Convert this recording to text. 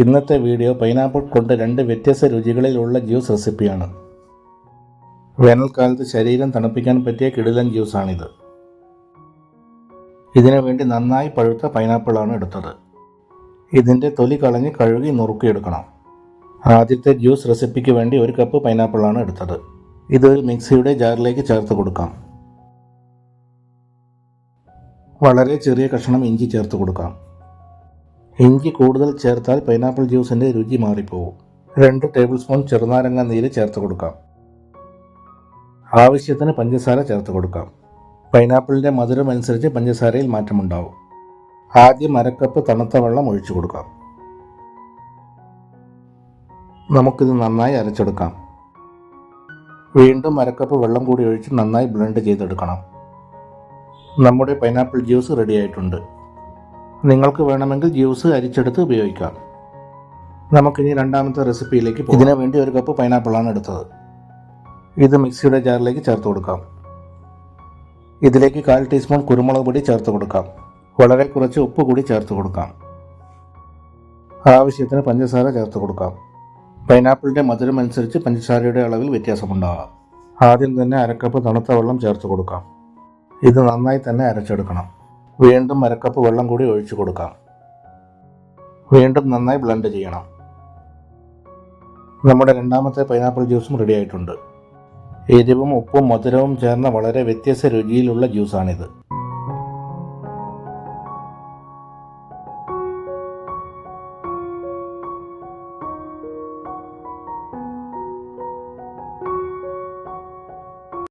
ഇന്നത്തെ video pineapple കൊണ്ട് രണ്ട് വ്യത്യസ്ത രുചികളിലുള്ള ജ്യൂസ് റെസിപ്പിയാണ്. വേനൽക്കാലത്ത് ശരീരം തണുപ്പിക്കാൻ പറ്റിയ കിടിലൻ ജ്യൂസാണിത്. ഇതിനു വേണ്ടി നന്നായി പഴുത്ത പൈനാപ്പിളാണ് എടുത്തത്. ഇതിന്റെ തൊലി കളഞ്ഞ് കഴുകി നുറുക്കിയെടുക്കണം. ആദ്യത്തെ ജ്യൂസ് റെസിപ്പിക്ക് വേണ്ടി ഒരു കപ്പ് പൈനാപ്പിളാണ് എടുത്തത്. ഇത് മിക്സിയുടെ ജാറിലേക്ക് ചേർത്ത് കൊടുക്കാം. വളരെ ചെറിയ കഷ്ണം ഇഞ്ചി ചേർത്ത് കൊടുക്കാം. ഇഞ്ചി കൂടുതൽ ചേർത്താൽ പൈനാപ്പിൾ ജ്യൂസിന്റെ രുചി മാറിപ്പോകും രണ്ട് ടേബിൾ സ്പൂൺ ചെറുനാരങ്ങ നീര് ചേർത്ത് കൊടുക്കാം. ആവശ്യത്തിന് പഞ്ചസാര ചേർത്ത് കൊടുക്കാം. പൈനാപ്പിളിന്റെ മധുരം അനുസരിച്ച് പഞ്ചസാരയിൽ മാറ്റമുണ്ടാവും. ആദ്യം അരക്കപ്പ് തണുത്ത വെള്ളം ഒഴിച്ചു കൊടുക്കാം. നമുക്കിത് നന്നായി അരച്ചെടുക്കാം. വീണ്ടും അരക്കപ്പ് വെള്ളം കൂടി ഒഴിച്ച് നന്നായി ബ്ലെൻഡ് ചെയ്തെടുക്കണം. നമ്മുടെ പൈനാപ്പിൾ ജ്യൂസ് റെഡിയായിട്ടുണ്ട് നിങ്ങൾക്ക് വേണമെങ്കിൽ ജ്യൂസ് അരിച്ചെടുത്ത് ഉപയോഗിക്കാം. നമുക്കിനി രണ്ടാമത്തെ റെസിപ്പിയിലേക്ക് പോകാം. ഇതിനു വേണ്ടി ഒരു കപ്പ് പൈനാപ്പിളാണ് എടുത്തത്. ഇത് മിക്സിയുടെ ജാറിലേക്ക് ചേർത്ത് കൊടുക്കാം. ഇതിലേക്ക് കാൽ ടീസ്പൂൺ കുരുമുളക് പൊടി ചേർത്ത് കൊടുക്കാം. വളരെ കുറച്ച് ഉപ്പ് കൂടി ചേർത്ത് കൊടുക്കാം. ആവശ്യത്തിന് പഞ്ചസാര ചേർത്ത് കൊടുക്കാം. പൈനാപ്പിളിന്റെ മധുരം അനുസരിച്ച് പഞ്ചസാരയുടെ അളവിൽ വ്യത്യാസമുണ്ടാകാം. ആദ്യം തന്നെ അരക്കപ്പ് തണുത്ത വെള്ളം ചേർത്ത് കൊടുക്കാം. ഇത് നന്നായി തന്നെ അരച്ചെടുക്കണം. വീണ്ടും അരക്കപ്പ് വെള്ളം കൂടി ഒഴിച്ചു കൊടുക്കാം. വീണ്ടും നന്നായി ബ്ലെൻഡ് ചെയ്യണം. നമ്മുടെ രണ്ടാമത്തെ പൈനാപ്പിൾ ജ്യൂസും റെഡി ആയിട്ടുണ്ട്. എരിവും ഉപ്പും മധുരവും ചേർന്ന വളരെ വ്യത്യസ്ത രുചിയിലുള്ള ജ്യൂസാണിത്